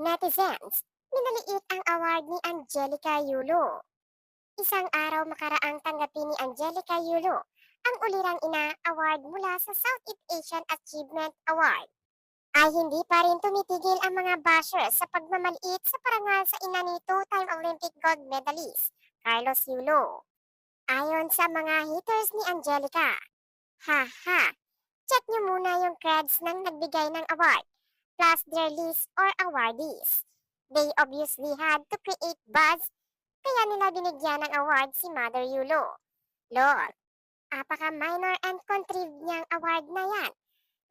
Netizens, minaliit ang award ni Angelica Yulo. Isang araw makaraang tanggapin ni Angelica Yulo ang ulirang ina award mula sa Southeast Asian Achievement Award. Ay hindi pa rin tumitigil ang mga bashers sa pagmamaliit sa parangal sa ina ni two-time Olympic gold medalist, Carlos Yulo. Ayon sa mga haters ni Angelica, Haha, check niyo muna yung creds ng nagbigay ng award, plus their list or awardees. They obviously had to create buzz, kaya nila binigyan ng award si Mother Yulo. Lol, apaka minor and contrived niyang award na yan.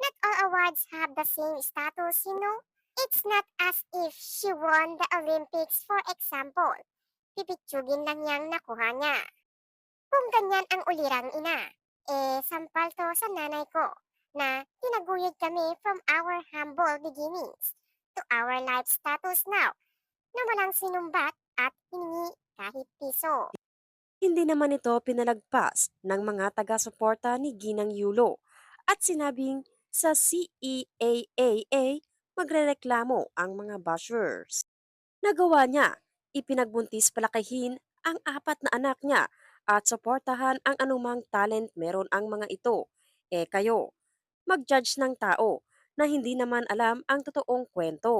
Not all awards have the same status, you know? It's not as if she won the Olympics, for example. Pipitsugin lang niyang nakuha niya. Kung ganyan ang ulirang ina, eh sampal to sa nanay ko na tinaguyod kami from our humble beginnings to our life status now na walang sinumbat at hiningi kahit piso. Hindi naman ito pinalagpas ng mga taga-suporta ni Ginang Yulo at sinabing sa CEAAA magrereklamo ang mga bashers. Nagawa niya, ipinagbuntis palakihin ang apat na anak niya at suportahan ang anumang talent meron ang mga ito. Eh kayo, mag-judge ng tao na hindi naman alam ang totoong kwento.